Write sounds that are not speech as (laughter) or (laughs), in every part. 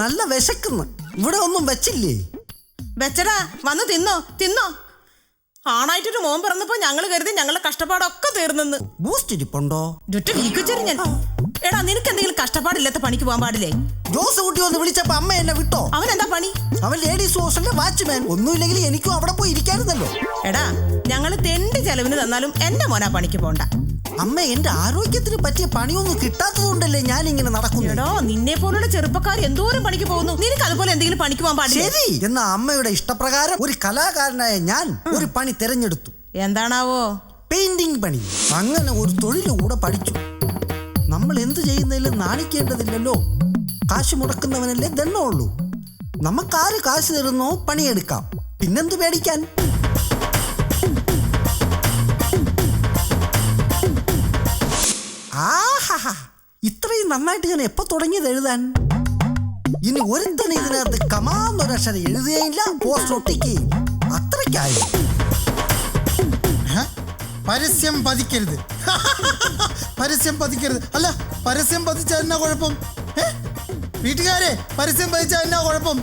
നല്ല വിശക്കുന്നു. ഇവിടെ ഒന്നും വെച്ചില്ലേ? വെച്ചടാ വന്ന് തിന്നോ തിന്നോ. ആണായിട്ടൊരു മോൻ പറഞ്ഞപ്പോ ഞങ്ങൾ കരുതി ഞങ്ങളുടെ കഷ്ടപ്പാടൊക്കെ തീർന്നെന്ന്. ബൂസ്റ്റ് ഇരിപ്പുണ്ടോ? ഒറ്റ വീക്കിച്ചേരി ഞാൻ എടാ നിനക്ക് എന്തെങ്കിലും കഷ്ടപ്പാടില്ലാത്ത പണിക്ക് പോകാൻ പാടില്ലേ? ജോസ് കുട്ടി വന്ന് വിളിച്ചപ്പോ അമ്മ എന്നെ വിട്ടോ? അവൻ എന്താ പണി? അവൻ ലേഡീസ് ഹോസ്റ്റലിലെ വാച്ച്മാൻ. ഒന്നുമില്ലെങ്കിൽ എനിക്കും അവിടെ പോയി ഇരിക്കാറുണ്ടല്ലോ എടാ ഞങ്ങൾ തെണ്ടി ചെലവിന് തന്നാലും എന്റെ മോനാ പണിക്ക് പോണ്ട അമ്മ എന്റെ ആരോഗ്യത്തിന് പറ്റിയ പണിയൊന്നും കിട്ടാത്തതുകൊണ്ടല്ലേ ഞാൻ ഇങ്ങനെ നടക്കുന്നത്? എടോ നിന്നെ പോലുള്ള ചെറുപ്പക്കാർ എന്തോരം പണിക്ക് പോകുന്നു? നിനക്ക് അതുപോലെ എന്തെങ്കിലും പണിക്ക് പോകാൻ പാടില്ല? ശരി എന്ന അമ്മയുടെ ഇഷ്ടപ്രകാരം ഒരു കലാകാരനായ ഞാൻ ഒരു പണി തിരഞ്ഞെടുത്തു. എന്താണാവോ? പെയിന്റിംഗ് പണി. അങ്ങനെ ഒരു തൊഴിൽ കൂടെ പഠിച്ചു. നമ്മൾ എന്ത് ചെയ്യുന്നതിലും നാണിക്കേണ്ടതില്ലല്ലോ. കാശ് മുടക്കുന്നവനല്ലേ ദണ്ണമുള്ളൂ നമുക്കാര് കാശ് തരുന്നോ? പണിയെടുക്കാം. പിന്നെന്ത് പേടിക്കാൻ? ആഹാ. ഇത്രയും നന്നായിട്ട് ഞാൻ എപ്പോ തുടങ്ങിയത് എഴുതാൻ? ഇനി ഒരുത്തൻ ഇതിനകത്ത് കമാന്നൊരക്ഷരം എഴുതുകയില്ല പോസ്റ്റ് ഒട്ടിക്ക് അത്രയ്ക്കായി? പരസ്യം പതിക്കരുത്. (laughs) പരസ്യം പതിക്കരുത്. അല്ല പരസ്യം പതിച്ചാൽ എന്നാ കുഴപ്പം? വീട്ടുകാരെ പരസ്യം പതിച്ചാൽ എന്നാ കുഴപ്പം?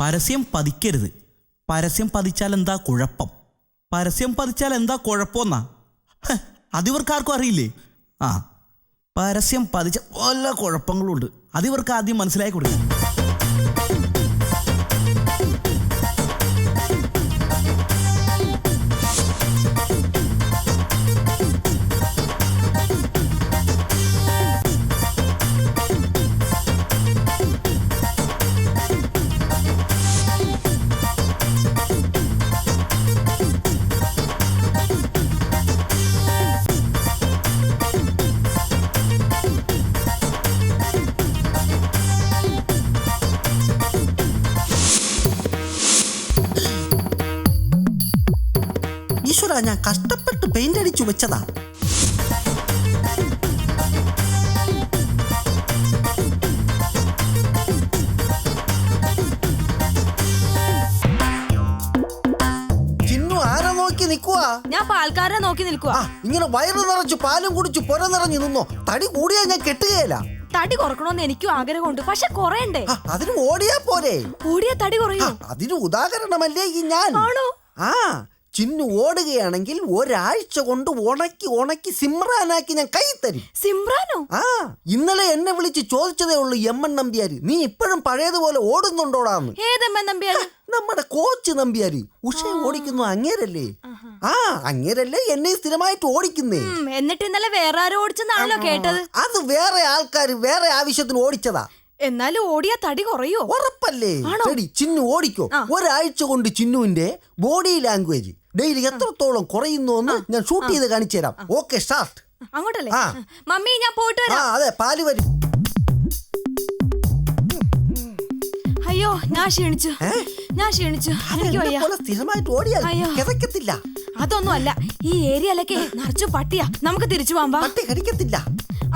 പരസ്യം പതിക്കരുത്. പരസ്യം പതിച്ചാൽ എന്താ കുഴപ്പം? പരസ്യം പതിച്ചാൽ എന്താ കുഴപ്പമെന്നാ അതിവർക്കാർക്കും അറിയില്ലേ? ആ പരസ്യം പതിച്ച പല കുഴപ്പങ്ങളുണ്ട്. അതിവർക്ക് ആദ്യം മനസ്സിലാക്കി കൊടുക്കും ഈശ്വര ഞാൻ കഷ്ടപ്പെട്ട് പെയിന്റ് അടിച്ചു വെച്ചതാ. ഞാൻ പാൽക്കാരനെ നോക്കി നിൽക്കുക ഇങ്ങനെ വയറ് നിറച്ചു പാലും കുടിച്ചു പുര നിറഞ്ഞു നിന്നോ? തടി കൂടിയാ ഞാൻ കെട്ടുകയില്ല തടി കുറക്കണമെന്ന് എനിക്കും ആഗ്രഹമുണ്ട്. പക്ഷെ കുറയണ്ടേ? അതിന് ഓടിയാ പോരെ. കൂടിയ തടി കുറയും. അതിന് ഉദാഹരണമല്ലേ ഈ ഞാൻ? ആണോ? ആ ചിന്നു ഓടുകയാണെങ്കിൽ ഒരാഴ്ച കൊണ്ട് ഉണക്കി ഉണക്കി സിമ്രാനാക്കി ഞാൻ കൈ തരും. സിമ്രാനോ? ആ ഇന്നലെ എന്നെ വിളിച്ച് ചോദിച്ചതേ ഉള്ളൂ എം എൻ നമ്പ്യാര്. നീ ഇപ്പോഴും പഴയതുപോലെ ഓടുന്നുണ്ടോടാന്ന് നമ്മുടെ കോച്ച് നമ്പ്യാര്. ഉഷ ഓടിക്കുന്നു അങ്ങേരല്ലേ? ആ അങ്ങേരല്ലേ എന്നെ സ്ഥിരമായിട്ട് ഓടിക്കുന്നേ. എന്നിട്ട് ഇന്നലെ വേറെ ആരോ ഓടിച്ചെന്നാണല്ലോ കേട്ടത്. അത് വേറെ ആൾക്കാർ വേറെ ആവശ്യത്തിന് ഓടിച്ചതാ. എന്നാലും ഓടിയാ തടി കുറയോ? ഉറപ്പല്ലേ? ചിന്നു ഓടിക്കോ. ഒരാഴ്ച കൊണ്ട് ചിന്നുവിന്റെ ബോഡി ലാംഗ്വേജ്. ഡെയിലി എത്രത്തോളം കുറയുന്നു എന്ന് ഞാൻ ഷൂട്ട് ചെയ്ത് കാണിച്ചു തരാം. ഓക്കെ സ്റ്റാർട്ട് അങ്ങോട്ടല്ലേ? ആ. മമ്മി ഞാൻ പോയിട്ട് ആ വരാം അതെ പാൽ വരും. അയ്യോ ഞാൻ ക്ഷീണിച്ചു. ഏ? ഞാൻ ക്ഷീണിച്ചു. എനിക്ക് എന്നെ വയ്യ. പോലെ സ്ഥിരമായിട്ട് ഓടിയാൽ അയ്യോ. കിതക്കത്തില്ല അതൊന്നും അല്ല ഈ ഏരിയയിലൊക്കെ നിറച്ചു പട്ടിയാ. നമുക്ക് തിരിച്ചു വാ പട്ടി കടിക്കത്തില്ല.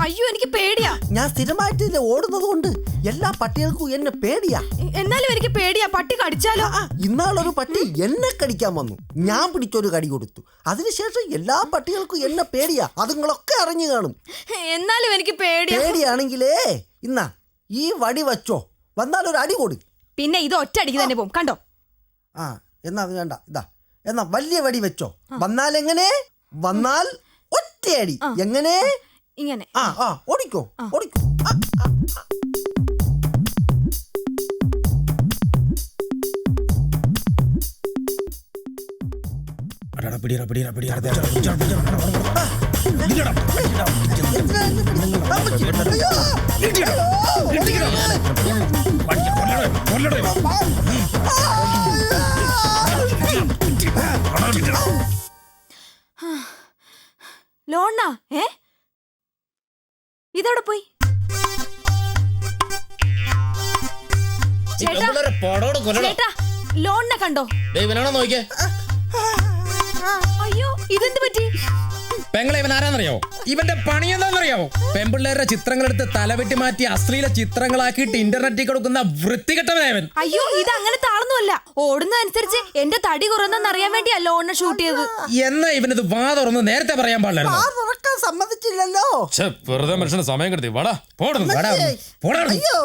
അയ്യോ എനിക്ക് പേടിയാ. ഞാൻ സ്ഥിരമായിട്ട് ഓടുന്നത് കൊണ്ട്? എല്ലാ പട്ടികൾക്കും എന്നെ പേടിയാ. എന്നാലും എനിക്ക് പേടിയാ. പട്ടി കടിച്ചാലോ? ഇന്നാളൊരു പട്ടി എന്നെ കടിക്കാൻ വന്നു. ഞാൻ പിടിച്ചൊരു കടി കൊടുത്തു. അതിനുശേഷം എല്ലാ പട്ടികൾക്കും എന്നെ പേടിയാ. അതുങ്ങളൊക്കെ അറിഞ്ഞു കാണും. എന്നാലും എനിക്ക് പേടിയാ. പേടിയാണെങ്കിലേ ഇന്നാ ഈ വടി വച്ചോ. വന്നാൽ ഒരു അടി കൊടു. പിന്നെ ഇത് ഒറ്റ അടിക്ക് തന്നെ പോകും. കണ്ടോ? ആ എന്നാ അത് വേണ്ട. ഇതാ എന്നാ വലിയ വടി വെച്ചോ. വന്നാൽ എങ്ങനെ? വന്നാൽ ഒറ്റയടി. എങ്ങനെ? ഇങ്ങനെ ആ ആ ഓടിക്കോ ഓടിക്കോ ആ, ആ, ആ. എന്തിനാ എന്നെ പിടിച്ചത്? അമ്മച്ചി, അയ്യോ! അയ്യോ! ലോണാ ഏ ഇതവിടെ പോയി? ചേട്ടാ ചേട്ടാ ലോണിനെ കണ്ടോ? ഇവനാണോ നോക്കിയേ? അയ്യോ ഇതെന്ത് പറ്റി? പെങ്ങളെ ഇവൻ ആരാന്നറിയോ ഇവന്റെ പണി എന്താണെന്നറിയാവോ പെമ്പിള്ളേരുടെ ചിത്രങ്ങളെടുത്ത് തലവെട്ടി മാറ്റി അശ്ലീല ചിത്രങ്ങളാക്കിയിട്ട് ഇന്റർനെറ്റിൽ കൊടുക്കുന്ന വൃത്തികെട്ടവനായവൻ അയ്യോ ഇത് അങ്ങനത്തെ ആളൊന്നുമല്ല. ഓടുന്നതനുസരിച്ച് എന്റെ തടി കുറന്നെന്ന് അറിയാൻ വേണ്ടിയാ ലോണിനെ ഷൂട്ട് ചെയ്തത്. എന്നാ ഇവനത് വാ തുറന്ന് നേരത്തെ പറയാൻ ആ പാടില്ലായിരുന്നു തുറക്കാൻ സമ്മതിച്ചില്ലല്ലോ. ഛെ, വെറുതെ മനുഷ്യന് സമയം കെടുത്തി വാടാ പോടുന്നു. വാടാ അവിടുന്ന്. പോടാ. അവിടുന്ന്. അയ്യോ.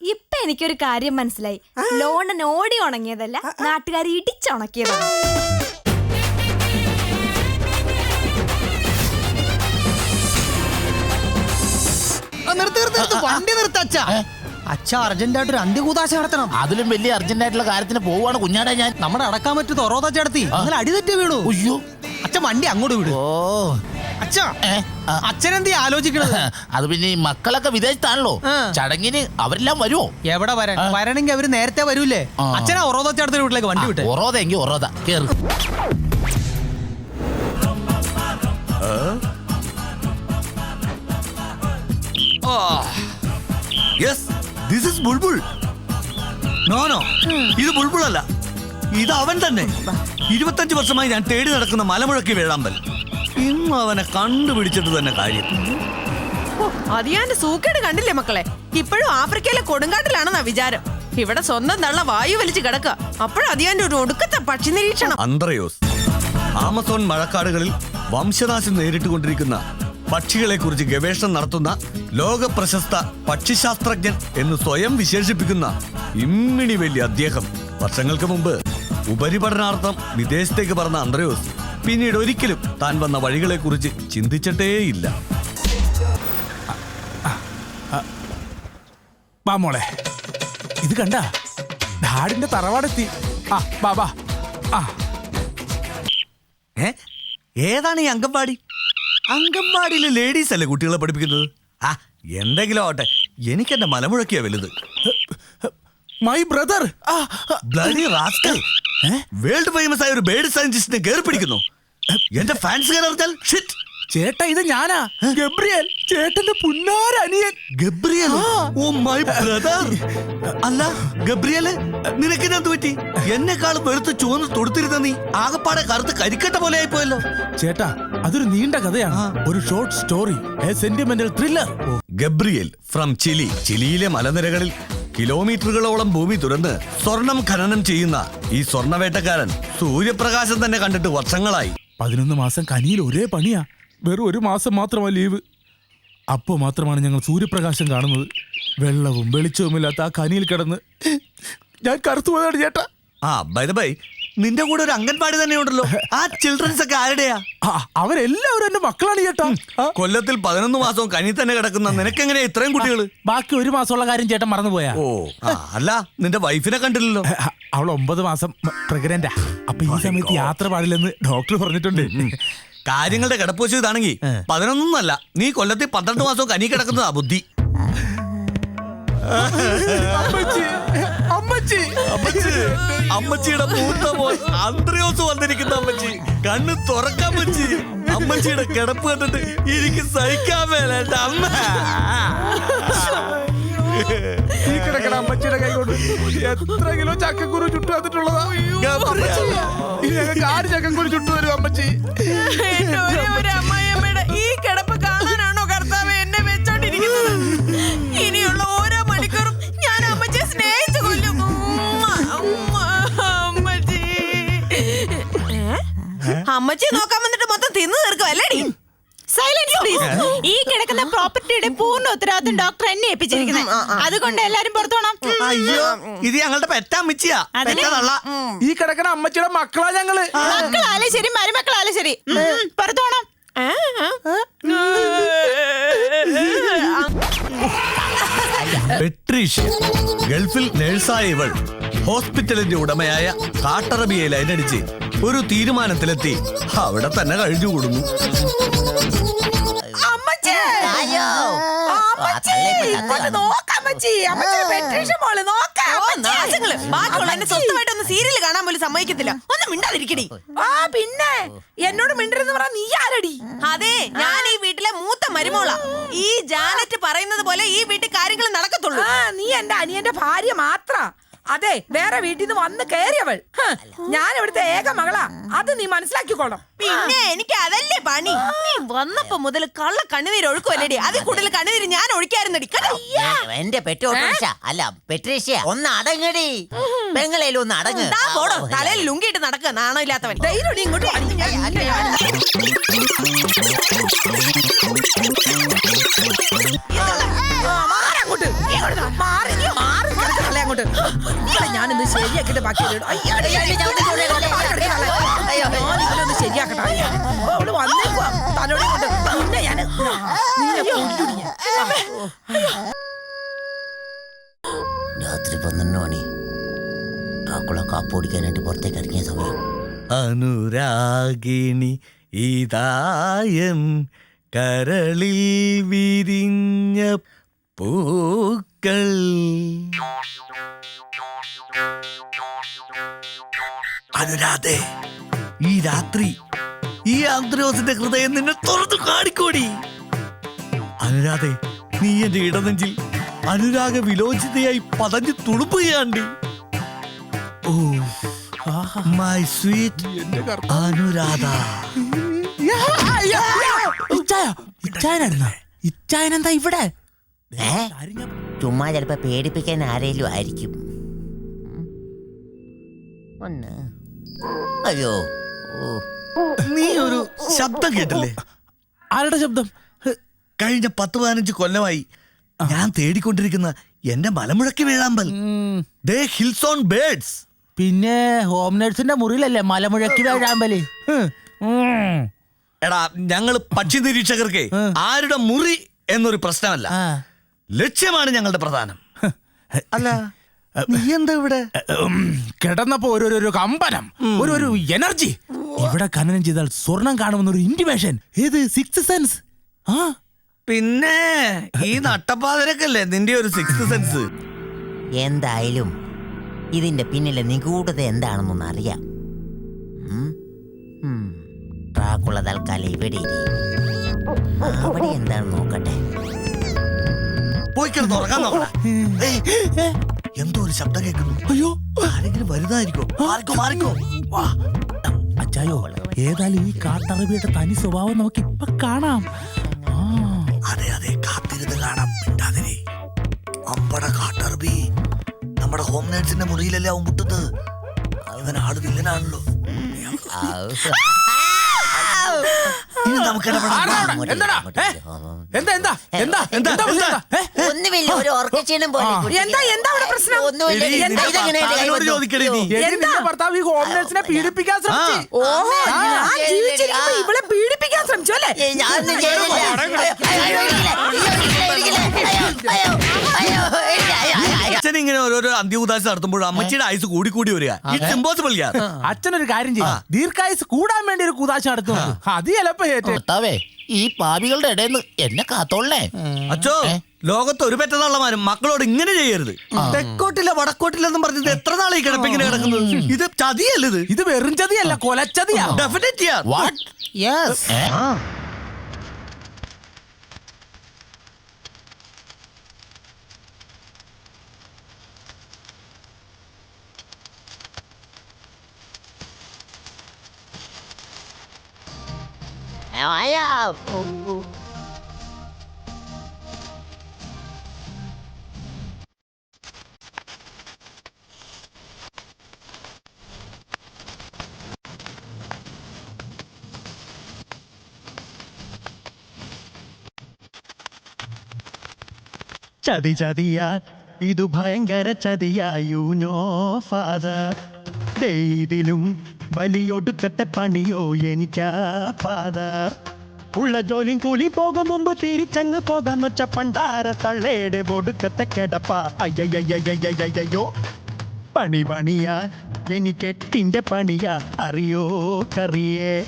ഇപ്പൊ എനിക്കൊരു കാര്യം മനസ്സിലായി. ലോണൻ ഓടി ഉണങ്ങിയതല്ല നാട്ടുകാർ ഇടിച്ചുണക്കിയതാണ്. നിർത്തി നിർത്തി നിർത്തി. വണ്ടി നിർത്ത അച്ഛ. അർജന്റായിട്ട് ഒരു അന്ത്യകൂതാശ നടത്തണം. അതിലും വലിയ അർജന്റായിട്ടുള്ള കാര്യത്തിന് പോവാണ് കുഞ്ഞാടെ ഞാൻ. നമ്മുടെ അടക്കാൻ പറ്റുന്ന ഒറോതാ ചേട്ടത്തി അങ്ങനെ അടിതെറ്റി വീണു. അയ്യോ. അച്ഛൻ വണ്ടി അങ്ങോട്ട് വിടും. ഓ. അച്ഛ അച്ഛനെന്തി ആലോചിക്കണത്? അത് പിന്നെ ഈ മക്കളൊക്കെ വിദേശത്താണല്ലോ. ചടങ്ങിന് അവരെല്ലാം വരുമോ എവിടെ വരാൻ വരണമെങ്കിൽ അവർ നേരത്തെ വരൂലേ. അച്ഛനാ ഒറോതാ ചേട്ടത്തിന്റെ വീട്ടിലേക്ക് വണ്ടി വിട്ടു. ഒറോത എങ്കിൽ ഒറോത. കേറ്. Yes this is Bulbul no no ഇത് ബുൾബുൾ അല്ല. ഇത് അവൻ തന്നെ. ഇരുപത്തഞ്ച് വർഷമായി ഞാൻ തേടി നടക്കുന്ന മലമുഴക്കി വേഴാമ്പൽ. ഇന്നും അവനെ കണ്ടുപിടിച്ചിട്ട് തന്നെ കാര്യം. അതിയാന്റെ സൂക്കേട് കണ്ടില്ലേ മക്കളെ? ഇപ്പോഴും ആഫ്രിക്കയിലെ കൊടുങ്കാട്ടിലാണെന്നാ വിചാരം. ഇവിടെ സ്വന്തം തള്ള വായു വലിച്ച് കിടക്കുക. അപ്പോഴും അതിയാന്റെ ഒരു ഒടുക്കത്തെ പക്ഷി നിരീക്ഷണം. അന്ത്രയോസ് ആമസോൺ മഴക്കാടുകളിൽ വംശനാശം നേരിട്ടുകൊണ്ടിരിക്കുന്ന പക്ഷികളെ കുറിച്ച് ഗവേഷണം നടത്തുന്ന ലോക പ്രശസ്ത പക്ഷിശാസ്ത്രജ്ഞൻ എന്ന് സ്വയം വിശേഷിപ്പിക്കുന്ന ഇമ്മിണി വലിയ അദ്ദേഹം. വർഷങ്ങൾക്ക് മുമ്പ് ഉപരിപഠനാർത്ഥം വിദേശത്തേക്ക് പറഞ്ഞ അന്ത്രയോസ് പിന്നീട് ഒരിക്കലും താൻ വന്ന വഴികളെ കുറിച്ച് ചിന്തിച്ചിട്ടേയില്ല മോളെ. ഇത് കണ്ട? ഡാഡിന്റെ തറവാടെത്തി. ആ ഏതാണ് ഈ അംഗൻവാടി? അംഗൻവാടിയിലെ ലേഡീസ് അല്ലേ കുട്ടികളെ പഠിപ്പിക്കുന്നത്? ആ എന്തെങ്കിലും ആവട്ടെ. എനിക്ക് എന്റെ മലമുഴക്കിയാ വലുത്. മൈ ബ്രദർ വേൾഡ് ഫേമസ് ആയ ഒരു ബേർഡ് സയന്റിസ്റ്റിനെ കയറി പിടിക്കുന്നു. എന്റെ ഫാൻസ് ഷിറ്റ് ചേട്ട ഇത് ഞാനാ. ഗബ്രിയൽ. ചേട്ടന്റെ പുന്നാര അനിയൻ ഗബ്രിയൽ ഓ മൈ ബ്രദർ അല്ല ഗബ്രിയൽ നിനക്കിനെന്ത് പറ്റി? എന്നെക്കാളും വെളുത്ത് ചുവന്ന് തൊടുത്തിരുന്ന നീ ആകപ്പാടെ കറുത്ത് കരിക്കട്ട പോലെ ആയിപ്പോയല്ലോ. ചേട്ടാ അതൊരു നീണ്ട കഥയാണ്. ഒരു short story a sentimental thriller Gabriel from Chile. ചിലിയിലെ മലനിരകളിൽ കിലോമീറ്ററുകളോളം ഭൂമി തുറന്ന് സ്വർണം ഖനനം ചെയ്യുന്ന ഈ സ്വർണവേട്ടക്കാരൻ സൂര്യപ്രകാശം തന്നെ കണ്ടിട്ട് വർഷങ്ങളായി. പതിനൊന്ന് മാസം കനിയിൽ ഒരേ പണിയാ. വെറും ഒരു മാസം മാത്രമാ ലീവ്. അപ്പോൾ മാത്രമാണ് ഞങ്ങൾ സൂര്യപ്രകാശം കാണുന്നത്. വെള്ളവും വെളിച്ചവുമില്ലാത്ത ആ കനിയിൽ കിടന്ന്. ഞാൻ കറുത്തു പോയതാണ് ചേട്ടാ. ആ ബൈ ബൈ നിന്റെ കൂടെ ഒരു അംഗൻവാടി തന്നെ ഉണ്ടല്ലോ. ആ ചിൽഡ്രൻസ് ഒക്കെ ആരുടെയാ? അവരെല്ലാവരും എന്റെ മക്കളാണ് ചേട്ടാ. കൊല്ലത്തിൽ പതിനൊന്ന് മാസവും കനി തന്നെ കിടക്കുന്ന നിനക്കെങ്ങനെയാ ഇത്രയും കുട്ടികൾ ബാക്കി ഒരു മാസമുള്ള കാര്യം ചേട്ടൻ മറന്നുപോയാ. ഓ അല്ല നിന്റെ വൈഫിനെ കണ്ടില്ലല്ലോ. അവൾ ഒമ്പത് മാസം പ്രഗ്നന്റാ അപ്പൊ ഈ സമയത്ത് യാത്ര പാടില്ലെന്ന് ഡോക്ടർ പറഞ്ഞിട്ടുണ്ട്. കാര്യങ്ങളുടെ കിടപ്പുവച്ച് ഇതാണെങ്കിൽ പതിനൊന്നല്ല നീ കൊല്ലത്തിൽ പന്ത്രണ്ട് മാസവും കനി കിടക്കുന്നതാ ബുദ്ധി. അമ്മച്ചി അമ്മച്ചി. അമ്മച്ചി അമ്മച്ചിയുടെ മൂത്ത മോൻ അന്ത്രയോസ് വന്നിരിക്കുന്ന അമ്മച്ചി. കണ്ണ് തുറക്കാൻ പറ്റി അമ്മച്ചിയുടെ കിടപ്പ് കണ്ടിട്ട് എനിക്ക് സഹിക്കാൻ മേലേട്ട അമ്മ. ഈ കിടക്കണ അമ്മച്ചിയുടെ കൈ കൊണ്ട് എത്ര കിലോ ചക്കക്കുരു ചുട്ടു വന്നിട്ടുള്ളതാ? ഇനി ഞങ്ങൾക്ക് ആര് ചക്കക്കുരു ചുട്ടു തരും അമ്മച്ചി? ഈ കിടപ്പ് കാണാനാണോ കർത്താവ് എന്നെ വെച്ചോണ്ടിരിക്കുന്നത്? അമ്മച്ചി നോക്കാൻ വന്നിട്ട് മൊത്തം തിന്നു തീർക്കും അല്ലേടി? സൈലൻസ് പ്ലീസ് ഈ കിടക്കുന്ന പ്രോപ്പർട്ടിയുടെ പൂർണ ഉത്തരവാദിത്തം ഡോക്ടർ എന്നെ ഏൽപ്പിച്ചിരിക്കുന്നത് അതുകൊണ്ട് എല്ലാരും പുറത്തോണം അയ്യോ ഇത് ഞങ്ങളുടെ പെറ്റ അമ്മച്ചിയാ. പെറ്റ തള്ള. ഈ കിടക്കുന്ന അമ്മച്ചിയുടെ മക്കളാ ഞങ്ങൾ. മക്കളാലും ശരി മരുമക്കളാലും ശരി. പുറത്തോണം പെട്രീഷ്യ ഗൾഫിൽ നേഴ്സായ ഇവൾ. ഹോസ്പിറ്റലിന്റെ ഉടമയായ കാട്ടറബിയെ ലൈനടിച്ച് ഒരു തീരുമാനത്തിലെത്തി. അവിടെ തന്നെ കഴിഞ്ഞുകൂടുന്നു. സീരിയൽ കാണാൻ പോലും സമ്മതിക്കത്തില്ല. ഒന്ന് മിണ്ടാതിരിക്കടി. ആ പിന്നെ? എന്നോട് മിണ്ടരുന്ന് പറഞ്ഞ നീ ആരടി? അതെ ഞാൻ ഈ വീട്ടിലെ മൂത്ത മരുമോള. ഈ ജാനറ്റ് പറയുന്നത് പോലെ ഈ വീട്ടിൽ കാര്യങ്ങൾ നടക്കത്തുള്ളൂ. ആ നീ എന്റെ അനിയന്റെ ഭാര്യ മാത്ര. അതെ വേറെ വീട്ടിൽ നിന്ന് വന്ന് കയറിയവൾ ഞാൻ ഇവിടുത്തെ ഏക മകളാ. അത് നീ മനസ്സിലാക്കിക്കോളാം പിന്നെ എനിക്ക് അതല്ലേ പണി? നീ വന്നപ്പോ മുതൽ കള്ള കണ്ണുനീര് ഒഴുക്കുവല്ലേ അതിൽ കൂടുതൽ കണ്ണുനീര് ഞാൻ ഒഴിക്കായിരുന്നടി കേട്ടോ. എന്റെ പെറ്റോട്ട അല്ല പെട്രീഷ്യ. ഒന്ന് അടങ്ങടി. പെങ്ങളേലും ഒന്ന് അടങ്ങ്. ദാ പോടോ. തലയിൽ ലുങ്കിയിട്ട് നടക്കുക നാണോ ഇല്ലാത്തവൻ ധൈര്യം ഇങ്ങോട്ട് വാ. ഞാൻ ഞാൻ- ആ, മാറ് അങ്ങോട്ട്. ഇങ്ങോട്ട് വാ. മാറ് ബാക്കി. അയ്യോ, ഞാൻ ശരിയാക്കട്ടെ. അയ്യോ, ഓ, അവൾ വന്നേക്കുവാ. തലോടി കൊണ്ട്. നിന്നെ ഞാൻ നിന്നെ ഞാൻ. രാത്രി പന്ത്രണ്ട് മണി ഡ്രാക്കുള കാപ്പോടിക്കാനായിട്ട് പുറത്തേക്ക് ഇറങ്ങിയ സമയം അനുരാഗിണി ഇതായൻ കരളിൽ വിരിഞ്ഞ പൂക്കൾ അനുരാധേ ഈ രാത്രി ഈ ആന്ത്രോസിന്റെ ഹൃദയം നിന്നെ തുറന്നു കാണിക്കോടി അനുരാധേ നീ എന്റെ ഇടനെഞ്ചിൽ അനുരാഗ വിലോചിതയായി പതഞ്ഞു തുളുമ്പുകയാണ്ടി ഓ മൈ സ്വീറ്റ് അനുരാധ ഇച്ചായനെന്താ ഇവിടെ ചുമ്മാ ചിലപ്പോ പേടിപ്പിക്കാൻ ആരേലും ആയിരിക്കും. ഒന്ന്. അയ്യോ. ഓ. നീ ഒരു ശബ്ദം കേട്ടില്ലേ? ആരുടെ ശബ്ദം? കഴിഞ്ഞ പത്ത് പതിനഞ്ച് കൊല്ലമായി ഞാൻ തേടിക്കൊണ്ടിരിക്കുന്ന എന്റെ മലമുഴക്കി വീഴാമ്പൽ. ദേ ഹിൽസ് ഓൺ ബേർഡ്സ് പിന്നെ ഹോം നേഴ്സിന്റെ മുറിയിലല്ലേ മലമുഴക്കി വേഴാമ്പൽ? എടാ ഞങ്ങൾ പക്ഷി നിരീക്ഷകർക്ക് ആരുടെ മുറി എന്നൊരു പ്രശ്നമല്ല. ലക്ഷ്യമാണ് ഞങ്ങളുടെ പ്രധാനം. (laughs) അല്ല നീ എന്താ ഇവിടെ? കിടന്നപ്പോ ഒരു ഒരു- കമ്പനം ഒരു ഒരു എനർജി. ഇവിടെ ഖനനം ചെയ്താൽ സ്വർണം കാണുമെന്നൊരു ഇന്റിമേഷൻ ഏത്? സിക്സ് സെൻസ് ആ? പിന്നെ ഈ നട്ടപ്പാതിരക്കല്ലേ നിന്റെ ഒരു സിക്സ് സെൻസ് എന്തായാലും ഇതിന്റെ പിന്നിലെ നിഗൂഢത എന്താണെന്നൊന്ന് അറിയാം. ട്രാക്കുള്ള. ഡ്രാക്കുള തൽക്കാലം ഇവിടെ ഇരി. അവിടെ എന്താണെന്ന് നോക്കട്ടെ. പോയി കിടന്ന് ഉറങ്ങാൻ നോക്കടാ. എന്തോ ഒരു ശബ്ദം കേൾക്കുന്നു. അയ്യോ. ആരെങ്കിലും വരുന്നതായിരിക്കോ മാറിക്കോ മാറിക്കോ. വാ. അച്ചായോ ഏതായാലും ഈ കാട്ടറബിയുടെ തനി സ്വഭാവം നമുക്ക് ഇപ്പൊ കാണാം. അതെ അതെ കാത്തിരുന്ന് കാണാം. മിണ്ടാതിരി. അമ്പടെ കാട്ടറബി. നമ്മുടെ ഹോം നേഴ്സിന്റെ മുറിയിലല്ലേ അവൻ മുട്ടുന്നത്? അവൻ ആൾ വില്ലനാണല്ലോ. ഇനി നമുക്ക്? ഒന്നുമില്ല ഒരു പോലെ. എന്താ എന്താ അവിടെ പ്രശ്നം ഒന്നുമില്ല എന്താ ഇതെങ്ങനെ ഭർത്താവ് ഈ ഹോം നേഴ്സിനെ പീഡിപ്പിക്കാൻ ശ്രമിച്ചു ഓ ഞാൻ ജീവിച്ചിരിക്കുമ്പോ ഇവളെ പീഡിപ്പിക്കാൻ ശ്രമിച്ചു അല്ലേ ഞാൻ അയ്യോ, അയ്യോ, അച്ഛൻ ഇങ്ങനെ ഓരോരോ അന്ത്യഉദാശ നടത്തുമ്പോൾ അമ്മച്ചിയുടെ ആയുസ് കൂടി കൂടി വരിക ഇറ്റ്സ് ഇമ്പോസിബിൾ യാർ അച്ഛനൊരു കാര്യം ചെയ്യും. ദീർഘായുസ് കൂടാൻ വേണ്ടി ഒരു കുതാശ നടത്തും. അത് ചിലപ്പോ ഏറ്റു ഈ പാപികളുടെ ഇടയിൽ നിന്ന് എന്നെ കാത്തോളേ അച്ഛോ ലോകത്ത് ഒരു പെറ്റതള്ളമാരും മക്കളോട് ഇങ്ങനെ ചെയ്യരുത്. തെക്കോട്ടില്ല വടക്കോട്ടില്ലെന്നും പറഞ്ഞത് എത്ര നാളെ കിടപ്പിങ്ങനെ കിടക്കുന്നത്? ഇത് ചതിയല്ലത് ഇത്? ഇത് വെറും ചതിയല്ല കൊലച്ചതിയാ. ഡെഫിനറ്റ് വാട്ട് യെസ് അയ്യോ. ഓ, ഓ. ചതി ചതിയാ ഇതു ഭയങ്കര ചതിയായു നോ ഫാദർ ഇതിലും വലിയൊടുക്കത്തെ പണിയോ എനിക്കാ ഫാദർ ഉള്ള ജോലിയും കൂലി പോകും മുമ്പ് തിരിച്ചങ്ങ് പോകാന്ന് വെച്ച പണ്ടാര തള്ളേടെ ഒടുക്കത്തെ കിടപ്പ. അയ്യയ്യോ പണി പണിയാ. എനിക്കെട്ടിന്റെ പണിയാ. അറിയോ കറിയേ.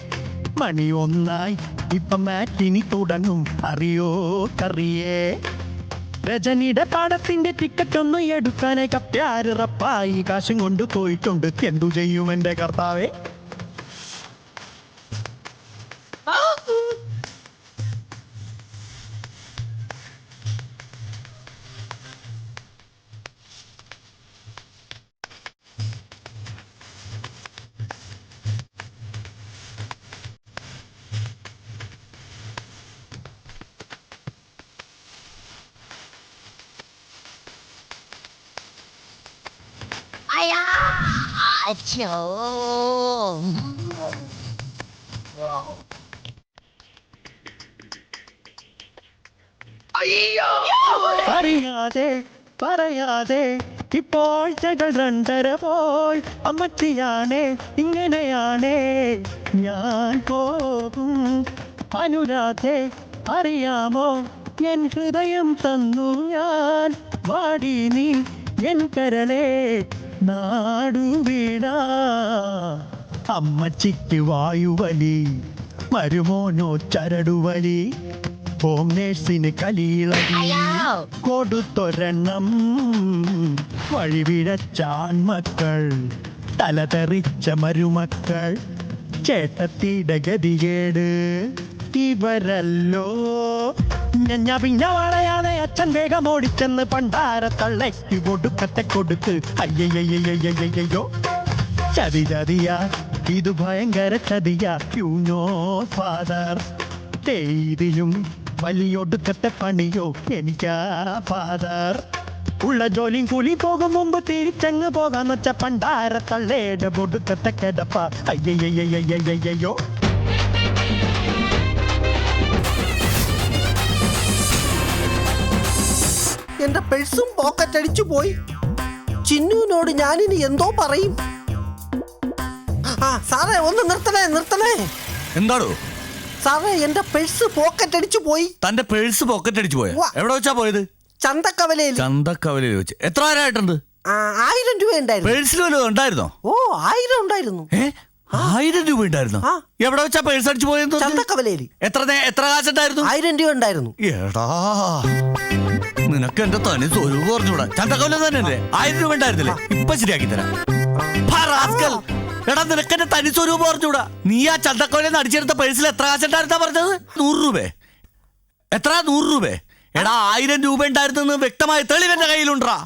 മണി ഒന്നായി. ഇപ്പൊ മാറ്റിനി തുടങ്ങും. അറിയോ കറിയേ. രജനിയുടെ പാടത്തിന്റെ ടിക്കറ്റ് ഒന്ന് എടുക്കാനേ കപ്പ്യാര് റപ്പായി കാശും കൊണ്ട് പോയിട്ടുണ്ട്. എന്തു ചെയ്യും എന്റെ കർത്താവേ? അച്ഛോ അറിയാതെ പറയാതെ ഇപ്പോൾ രണ്ടര പോൽ അമ്മച്ചിയാണേ ഇങ്ങനെയാണേ ഞാൻ പോകും. അനുരാധെ അറിയാമോ? എൻ ഹൃദയം തന്നു ഞാൻ. വാടി നീ എൻ കരളെ നാടു വീണ അമ്മച്ചിക്ക് വായുവലി മരുമോനോ ചരടുവലി ഹോം നേഴ്സിന് കലീളി കൊടുത്തൊരെണ്ണം വഴിവിഴച്ചാൺമക്കൾ തലതെറിച്ച മരുമക്കൾ ചേട്ടത്തിയുടെ ഗതികേട്. ഇവരല്ലോ ഞാൻ പിന്നെ വളയാതെ അച്ഛൻ വേഗം ഓടിച്ചെന്ന് പണ്ടാര തള്ളയ്ക്ക് കൊടുക്കത്തെ കൊടുക്ക്. അയ്യയ്യോ ചതി ചതിയാ. ഇത് ഭയങ്കര ചതിയാ. ക്യൂഞ്ഞോ ഫാദർ ചെയ്തിലും വലിയൊടുക്കത്തെ പണിയോ എനിക്കാ ഫാദർ ഉള്ള ജോലിയും കൂലി പോകും മുമ്പ് തിരിച്ചങ്ങ് പോകാന്ന് വെച്ച പണ്ടാരത്തള്ളേടെ ഒടുക്കത്തെ കിടപ്പ. അയ്യയ്യോ എന്റെ പേഴ്സും പോക്കറ്റ് അടിച്ചു പോയി. ചിന്നുവിനോട് ഞാനിനി എന്തോ പറയും. ആ സാറേ ഒന്ന് നിർത്തണേ നിർത്തണേ. എന്താടോ? സാറേ എന്റെ പേഴ്സ് പോക്കറ്റ് അടിച്ചു പോയി. തന്റെ പേഴ്സ് പോക്കറ്റ് അടിച്ചു പോയ? എവിടെ വെച്ചാ പോയത്? ചന്തക്കവലയിൽ. ചന്തക്കവലയിൽ വെച്ച്. എത്ര ആരായിട്ടുണ്ട്? ആ, ആയിരം രൂപ ഉണ്ടായിരുന്നു. പേഴ്സിൽ വല്ലതും ഉണ്ടായിരുന്നോ? ഓ ആയിരം ഉണ്ടായിരുന്നു. ആയിരം രൂപ ഉണ്ടായിരുന്നു? എവിടെ വെച്ചാ പേഴ്സ് അടിച്ചു പോയത്? ചന്തക്കവലയിൽ. എത്ര എത്ര കാശ് കാശുണ്ടായിരുന്നു ആയിരം രൂപ ഉണ്ടായിരുന്നു. എടാ. നിനക്ക് എന്റെ തനി സ്വരൂപം പറഞ്ഞൂടാ ചന്തക്കവല തന്നെ ആയിരം രൂപ ഉണ്ടായിരുന്നില്ലേ? ഇപ്പൊ ശരിയാക്കി തരാം. എടാ നിനക്ക് എന്റെ തനി സ്വരൂപം പറഞ്ഞൂടാ നീ ആ ചന്തക്കവല അടിച്ചെടുത്ത പൈസയിൽ എത്ര കാശുണ്ടായിരുന്നാ പറഞ്ഞത്? നൂറ് രൂപ. എത്ര? നൂറ് രൂപ. എടാ ആയിരം രൂപ ഉണ്ടായിരുന്നെന്ന് വ്യക്തമായ തെളിവ് എന്റെ കയ്യിലുണ്ടാ.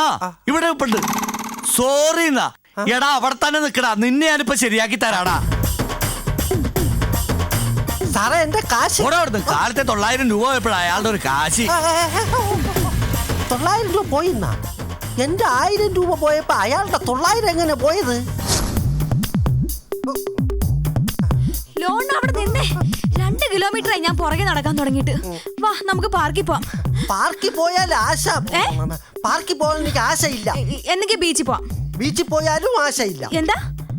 ആ ഇവിടെ ഉണ്ട് സോറി എന്നാ എടാ അവിടെ തന്നെ നിക്കടാ. നിന്നെ ഞാനിപ്പോ ശരിയാക്കി തരാടാ. സാറേ എന്റെ കാശ്. കാലത്തെ തൊള്ളായിരം രൂപ പോയപ്പോഴാ അയാളുടെ ഒരു കാശി. തൊള്ളായിരം രൂപ പോയിന്നാ? എന്റെ ആയിരം രൂപ പോയപ്പോ അയാളുടെ തൊള്ളായിരം എങ്ങനെ പോയത്? ലോൺ അവിടെ നിന്നേ? രണ്ട് കിലോമീറ്ററായി ഞാൻ പുറകെ നടക്കാൻ തുടങ്ങിയിട്ട്. വാ നമുക്ക് പാർക്കിൽ പോവാം. പാർക്കിൽ പോയാൽ ആശ ഏ? പാർക്കിൽ പോകാൻ എനിക്ക് ആശയില്ല. എന്തെങ്കിലും ബീച്ചിൽ പോവാം. ബീച്ചിൽ പോയാലും ആശയില്ല. എന്താ?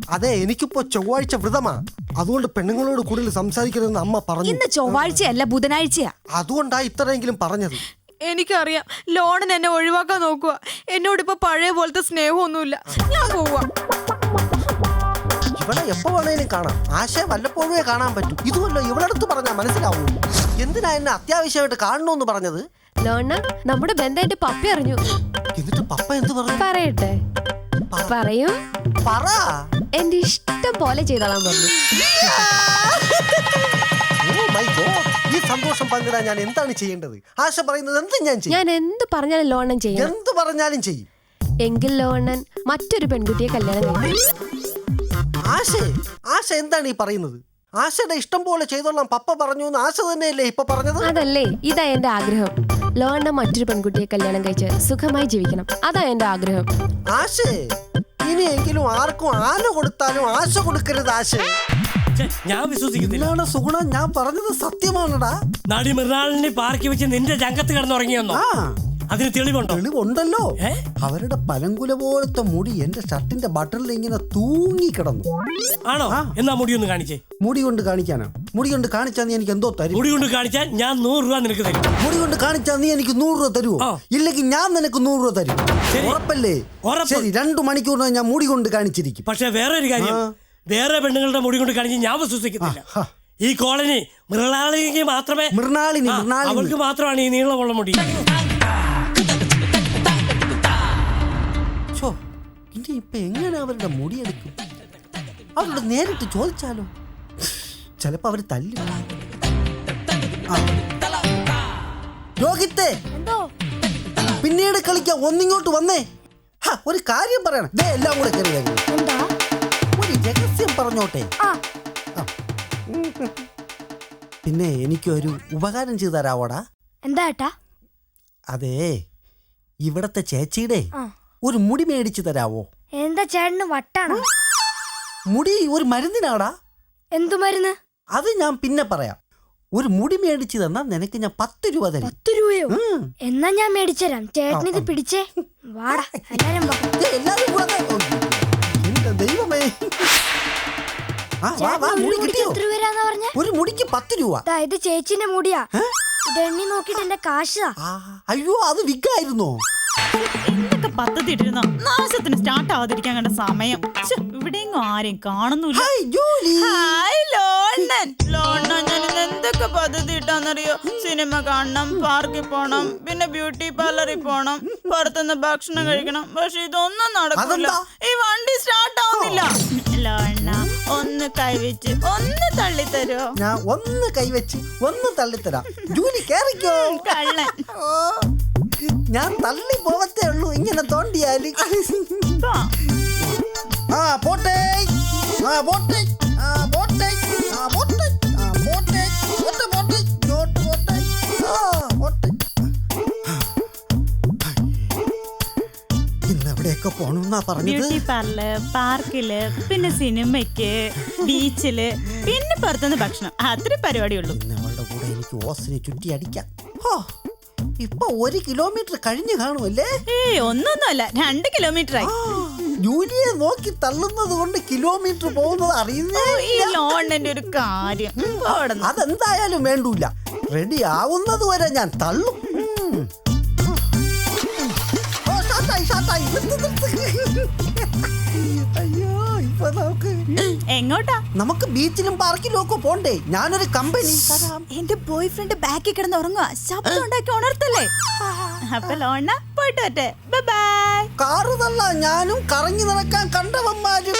അതെ എനിക്കിപ്പോ ചൊവ്വാഴ്ച വ്രതമാ. അതുകൊണ്ട് പെണ്ണുങ്ങളോട് കൂടുതൽ സംസാരിക്കരുതെന്ന് അമ്മ പറഞ്ഞു. ഇന്ന് ചൊവ്വാഴ്ചയല്ല ബുധനാഴ്ചയാ. അതുകൊണ്ടാ ഇത്രയെങ്കിലും പറഞ്ഞത്. എനിക്കറിയാം. ലോണിന് എന്നെ ഒഴിവാക്കാൻ നോക്കുക. എന്നോട് ഇപ്പൊ പഴയ പോലത്തെ സ്നേഹമൊന്നുമില്ല. ഞാൻ പോവാ. ഇവളെ എപ്പോ വേണേലും കാണാം. ആശയെ വല്ലപ്പോഴേ കാണാൻ പറ്റും. ഇതുമല്ലോ ഇവളടുത്ത് പറഞ്ഞാൽ മനസ്സിലാവൂ. എന്തിനാ എന്നെ അത്യാവശ്യമായിട്ട് കാണണമെന്ന് പറഞ്ഞത്? ലോണ നമ്മുടെ ബന്ധം എന്റെ പപ്പി അറിഞ്ഞു. എന്നിട്ട് പപ്പ എന്ത് പറഞ്ഞു? പറയട്ടെ. പറയൂ. പറ. എന്റെ ഇഷ്ടം പോലെ ചെയ്തോളാൻ പറഞ്ഞു. (laughs) Oh my God. ഈ സന്തോഷം പങ്കിടാൻ ഞാൻ എന്താണ് ചെയ്യേണ്ടത്? ആശ പറയുന്നത് എന്തും ഞാൻ ചെയ്യും. ഞാൻ എന്ത് പറഞ്ഞാലും ലോണൻ ചെയ്യും എന്ത് പറഞ്ഞാലും ചെയ്യും. എങ്കിൽ ലോണൻ മറ്റൊരു പെൺകുട്ടിയെ കല്യാണം കഴിക്കും. ആശ ആശ എന്താണ് ഈ പറയുന്നത്? ആശയുടെ ഇഷ്ടം പോലെ ചെയ്തോളാം. പപ്പ പറഞ്ഞു എന്ന് ആശ തന്നെയല്ലേ ഇപ്പൊ പറഞ്ഞത്? അതല്ലേ ഇതാ എന്റെ ആഗ്രഹം. ലോണ മറ്റൊരു പെൺകുട്ടിയെ കല്യാണം കഴിച്ച് സുഖമായി ജീവിക്കണം. അതാ എന്റെ ആഗ്രഹം. ആശേ ഇനിയെങ്കിലും ആർക്കും ആന കൊടുത്താലും ആശ കൊടുക്കരുത് ആശ. ഞാൻ വിശ്വസിക്കുന്നില്ല സുഗുണ? ഞാൻ പറഞ്ഞത് സത്യമാണടാ. നടി മൃണാളിനെ പാർക്കി വെച്ച് നിന്റെ രംഗത്ത് കിടന്നുറങ്ങിയെന്നോ ആ. അതിന് തെളിവുണ്ടോ? തെളിവുണ്ടല്ലോ. അവരുടെ പലങ്കുല പോലത്തെ മുടി എന്റെ ഷർട്ടിന്റെ ബട്ടണിൽ ഇങ്ങനെ തൂങ്ങി കിടന്നു. ആണോ? എന്നാ മുടി ഒന്ന് കാണിച്ചേ. മുടി കൊണ്ട് കാണിക്കാനാ? മുടി കൊണ്ട് കാണിച്ചാൽ നീ എനിക്ക് എന്തോ തരും. മുടി കൊണ്ട് കാണിച്ചാൽ ഞാൻ നൂറ് രൂപ നിനക്ക് തരും. മുടി കൊണ്ട് കാണിച്ചാൽ നീ എനിക്ക് നൂറ് രൂപ തരുമോ ഇല്ലെങ്കിൽ ഞാൻ നിനക്ക് നൂറ് രൂപ തരും. ഉറപ്പല്ലേ? ശരി രണ്ടു മണിക്കൂറിന് ഞാൻ മുടി കൊണ്ട് കാണിച്ചിരിക്കും. പക്ഷെ വേറെ ഒരു കാര്യം വേറെ പെണ്ണുങ്ങളുടെ മുടി കൊണ്ട് കാണിച്ച് ഞാൻ വിശ്വസിക്കുന്നില്ല ഈ കോളനി മൃണാളിക്ക് മാത്രമേ മൃണാളിനി ആ, അവൾക്ക് മാത്രമാണ് ഈ നീളമുള്ള മുടി. ഇനി ഇപ്പൊ എങ്ങനെ അവരുടെ മുടി എടുക്കും? അവരോട് നേരിട്ട് ചോദിച്ചാലോ? ചിലപ്പോ അവർ തല്ലി. രോഹിത്തെ പിന്നീട് കളിക്കാൻ ഒന്നിങ്ങോട്ട് വന്നേ. ഒരു കാര്യം പറയണം. ദേ എല്ലാം കൂടെ കയറി. ഒരു രഹസ്യം പറഞ്ഞോട്ടെ. ആ. പിന്നെ എനിക്കൊരു ഉപകാരം ചെയ്തു തരാവോടാ എന്താ ഏട്ടാ? അതെ ഇവിടത്തെ ചേച്ചിയുടെ ഒരു മുടി മേടിച്ചു തരാവോ? എന്താ ചേട്ടന് വട്ടാണ്? മുടി ഒരു മരുന്നിനാടാ. എന്തു മരുന്ന്? അത് ഞാൻ പിന്നെ പറയാം. ഒരു മുടി മേടിച്ചു തന്നാ നിനക്ക് ഞാൻ പത്ത് രൂപ തരും. പത്ത് രൂപയോ? എന്നാ ഞാൻ മേടിച്ചു തരാം. ചേട്ടനിത് പിടിച്ചേ. വാടാ എല്ലാരും വാ. ദേ, എല്ലാവരും കൂടെ ഓ, എന്റെ ദൈവമേ. ആ വാ വാ മുടി ഒരു മുടിക്ക് കിട്ടിയോ? എത്ര രൂപരാന്ന് പറഞ്ഞ? ഒരു മുടിക്ക് പത്ത് രൂപ. ഇത് ചേച്ചിന്റെ മുടിയാ. നോക്കിട്ട് എന്റെ കാശാ. അയ്യോ അത് വിഗായിരുന്നോ എന്തൊക്കെ പദ്ധതി ഇട്ടിരുന്നോ? നാശത്തിന് സ്റ്റാർട്ട് ആവാതിരിക്കാൻ കണ്ട സമയം. ഇവിടെയെങ്ങും ആരെയും കാണുന്നില്ല ഹായ് ലോണ്ണൻ ലോണ്ണൻ ഞാൻ എന്തൊക്കെ പദ്ധതി ഇട്ടാന്നറിയോ? സിനിമ കാണണം പാർക്കിൽ പോണം പിന്നെ ബ്യൂട്ടി പാർലറിൽ പോണം പുറത്തുനിന്ന് ഭക്ഷണം കഴിക്കണം. പക്ഷെ ഇതൊന്നും നടക്കില്ല ഈ വണ്ടി സ്റ്റാർട്ട് ആവുന്നില്ല. ലോണ്ണ ഒന്ന് കൈവച്ച് ഒന്ന് തള്ളിത്തരോ? ഞാൻ ഒന്ന് കൈവച്ച് ഒന്ന് തള്ളിത്തരാം. ജൂലി കേറിക്കോ. കള്ളൻ. ഞാൻ തള്ളി പോവത്തേ ഉള്ളൂ. ഇങ്ങനെ തോണ്ടിയാൽ. ആ പോട്ടെ. ആ പോട്ടെ. ആ പോട്ടെ. ആ പോട്ടെ. ആ പോട്ടെ. പോട്ടെ പോട്ടെ. ഇങ്ങോട്ട് പോട്ടെ. ആ പോട്ടെ. ഇന്ന് എവിടെയൊക്കെ പോണെന്നാ പറഞ്ഞത്? ബ്യൂട്ടി പാർലർ പാർക്കിൽ പിന്നെ സിനിമയ്ക്ക് ബീച്ചിൽ പിന്നെ പുറത്തുനിന്ന് ഭക്ഷണം. അത്ര പരിപാടിയുള്ളൂ. അവളുടെ കൂടെ എനിക്ക് ഓസിനെ ചുറ്റി അടിക്കാം ഹോ, ഇപ്പൊ ഒരു കിലോമീറ്റർ കഴിഞ്ഞു കാണുമല്ലേ ഏയ് ഒന്നൊന്നുമല്ല രണ്ട് കിലോമീറ്റർ ആയി ജൂലിയെ നോക്കി തള്ളുന്നത് കൊണ്ട് കിലോമീറ്റർ പോകുന്നത് അറിയുന്നേ ഈ ലോണിന്റെ ഒരു കാര്യം. അതെന്തായാലും വേണ്ടൂല റെഡി ആവുന്നത് വരെ ഞാൻ തള്ളും ഉം. ഓ, ഷാട്ടായി, ഷാട്ടായി. നിർത്ത്, നിർത്ത്. നമുക്ക് എങ്ങോട്ടാ? നമുക്ക് ബീച്ചിലും പാർക്കിലും ഒക്കെ പോണ്ടേ? ഞാനൊരു കമ്പനി എന്റെ ബോയ് ഫ്രണ്ട് ബാക്കിൽ കിടന്ന് ഉറങ്ങുക ശബ്ദം ഉണ്ടാക്കി ഉണർത്തല്ലേ? അപ്പൊ ലോണ പോയിട്ട് വരട്ടെ. ബൈ കാറ് തള്ള ഞാനും കറങ്ങി നടക്കാൻ കണ്ടവന്മാരും.